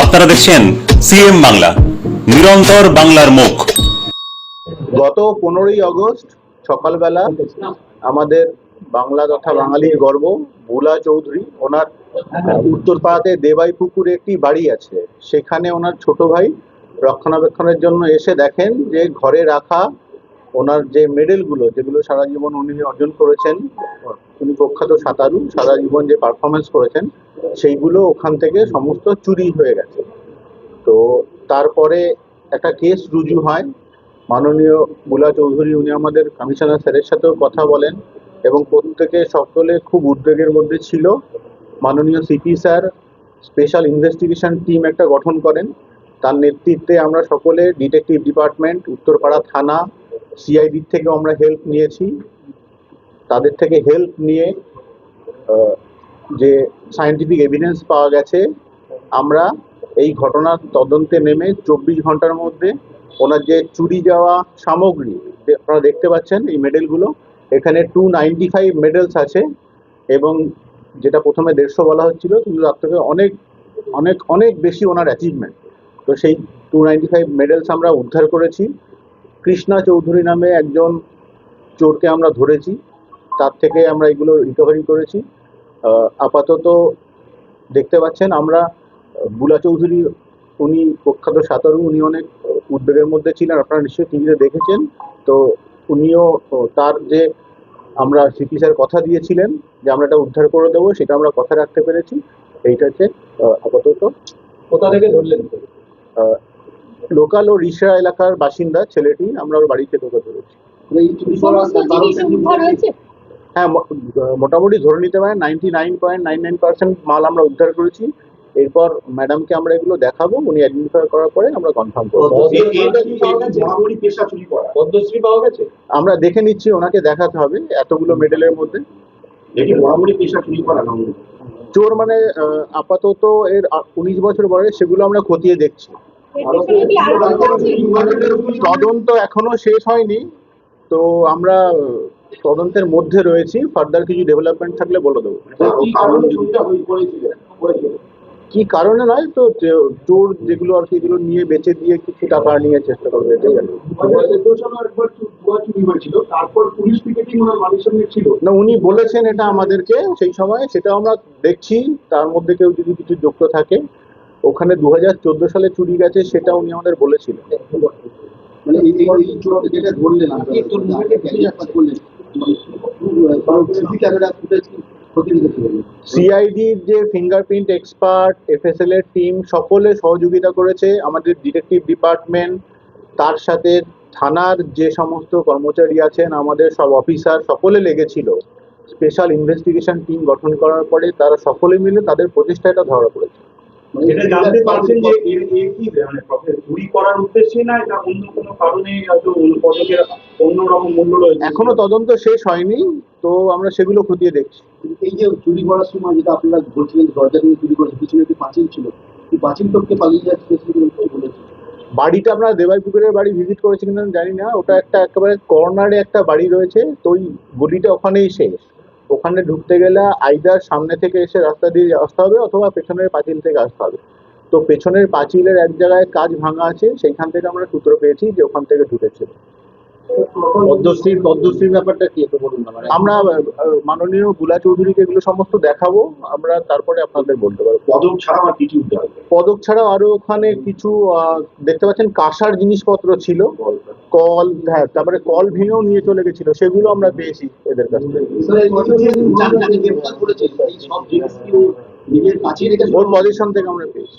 আপনারা দেখছেন সিএম বাংলা, নিরন্তর বাংলার মুখ। গত পনেরোই আগস্ট সকালবেলা আমাদের বাংলা তথা বাঙালির গর্ব, ভোলা চৌধুরী, ওনার উত্তরপাড়াতে দেবাই পুকুরে একটি বাড়ি আছে। সেখানে ওনার ছোট ভাই রক্ষণাবেক্ষণের জন্য এসে দেখেন যে ঘরে রাখা ওনার যে মেডেলগুলো, যেগুলো সারা জীবন উনি অর্জন করেছেন উনি প্রখ্যাত সাঁতারু, সারা জীবন যে পারফরমেন্স করেছেন, সেইগুলো ওখান থেকে সমস্ত চুরি হয়ে গেছে। তো তারপরে একটা কেস রুজু হয়। মাননীয় বুলা চৌধুরী, উনি আমাদের কমিশনার স্যারের সাথেও কথা বলেন এবং প্রত্যেকে সকলে খুব উদ্বেগের মধ্যে ছিল। মাননীয় CP sir special investigation team একটা গঠন করেন। তার নেতৃত্বে আমরা সকলে ডিটেকটিভ ডিপার্টমেন্ট উত্তরপাড়া থানা সিআইডির থেকেও আমরা হেল্প নিয়েছি। তাদের থেকে হেল্প নিয়ে যে সায়েন্টিফিক এভিডেন্স পাওয়া গেছে, আমরা এই ঘটনার তদন্তে নেমে চব্বিশ ঘণ্টার মধ্যে ওনার যে চুরি যাওয়া সামগ্রী আপনারা দেখতে পাচ্ছেন এই মেডেলগুলো এখানে টু নাইনটি ফাইভ মেডেলস আছে এবং যেটা প্রথমে দেড়শো বলা হচ্ছিল, কিন্তু তার থেকে অনেক অনেক অনেক বেশি ওনার অ্যাচিভমেন্ট তো সেই টু নাইনটি ফাইভ মেডেলস আমরা উদ্ধার করেছি। কৃষ্ণা চৌধুরী নামে একজন চোরকে আমরা ধরেছি। তার থেকে আমরা এগুলো রিকভারি করেছি। আহ, আপাতত দেখতে পাচ্ছেন আমরা বুলা চৌধুরী উনি প্রখ্যাত সাঁতারু উনি অনেক উদ্বেগের মধ্যে ছিলেন আপনারা নিশ্চয়ই টিভিতে দেখেছেন। তো উনিও তার যে আমরা সিপি স্যার কথা দিয়েছিলেন যে আমরা এটা উদ্ধার করে দেবো সেটা আমরা কথা রাখতে পেরেছি। এইটা হচ্ছে আহ, আপাতত। কোথা থেকে ধরলেন? লোকাল ও রিসরা এলাকার বাসিন্দা ছেলেটি আমরা ওর বাড়ি থেকে ওকে ধরেছি হ্যাঁ মোটামুটি ধরে নিতে পারেন ninety nine point nine nine percent মাল আমরা উদ্ধার করেছি। এরপর ম্যাডামকে আমরা এগুলো দেখাবো উনি আইডেন্টিফাই করার পরে আমরা কনফার্ম করব। পদ্মশ্রী পাওয়া গেছে আমরা দেখে নিচ্ছি ওনাকে দেখাতে হবে এতগুলো মেডেলের মধ্যে। চোর মানে আহ, আপাতত এর উনিশ বছর বয়স সেগুলো আমরা খতিয়ে দেখছি? তদন্ত এখনও শেষ হয়নি। তো আমরা তদন্তের মধ্যে রয়েছি ফার্দার কিছু ডেভেলপমেন্ট থাকলে বলে দেবো। কি কারণে নয় তো চোর যেগুলো আর কি এগুলো নিয়ে বেচে দিয়ে কিছু টাকা নিয়ে চেষ্টা করবে না উনি বলেছেন এটা আমাদেরকে সেই সময় সেটা আমরা দেখছি। তার মধ্যে কেউ যদি কিছু যুক্ত থাকে ওখানে দু হাজার চোদ্দ সালে চুরি গেছে সেটা উনি আমাদের বলেছিলেন। মানে এই এই এই যেটা ধরলেন। সিআইডির যে ফিঙ্গারপ্রিন্ট এক্সপার্ট এফএসএল এর টিম সকলে সহযোগিতা করেছে। আমাদের ডিটেকটিভ ডিপার্টমেন্ট তার সাথে থানার যে সমস্ত কর্মচারী আছেন, আমাদের সব অফিসার সকলে লেগেছিল। স্পেশাল ইনভেস্টিগেশন টিম গঠন করার পরে তারা সকলে মিলে তাদের প্রচেষ্টা এটা ধরা পড়েছে। এটা জানতে পারছেন যে এর এর কি মানে চুরি করার উদ্দেশ্যে না এটা অন্য কোনো কারণে হয়তো পদকের অন্যরকম মূল্য রয়েছে? এখনও তদন্ত শেষ হয়নি তো আমরা সেগুলো খতিয়ে দেখছি। এই যে চুরি করার সময় যেটা আপনারা বলছিলেন দরজা দিয়ে চুরি করেছে পিছনে একটি পাঁচিল ছিল এই পাঁচিল টপকে পালিয়ে যাচ্ছে বাড়িটা আপনারা দেবাই পুকুরের বাড়ি ভিজিট করেছেন কিনা জানি না ওটা একটা একেবারে কর্নারে একটা বাড়ি রয়েছে তো ওই গলিটা ওখানেই শেষ। ওখানে ঢুকতে গেলে আইদার সামনে থেকে এসে রাস্তা দিয়ে আসতে হবে অথবা পেছনের পাঁচিল থেকে আসতে হবে। তো পেছনের পাঁচিলের এক জায়গায় কাজ ভাঙা আছে, সেইখান থেকে আমরা সূত্র পেয়েছি যে ওখান থেকে ঢুকেছে। পদ্মশ্রীর পদ্মশ্রীর ব্যাপারটা কি একটু বলুন না মানে আমরা মাননীয় বুলা চৌধুরীকে এগুলো সমস্ত দেখাবো আমরা তারপরে আপনাদের বলতে পারব। পদক ছাড়াও আর কিছু পদক ছাড়াও আরও ওখানে কিছু আহ, দেখতে পাচ্ছেন কাঁসার জিনিসপত্র ছিল। কল। হ্যাঁ তারপরে কল ভেঙেও নিয়ে চলে গেছিল সেগুলো আমরা পেয়েছি এদের কাছে ওর পজিশন থেকে আমরা পেয়েছি।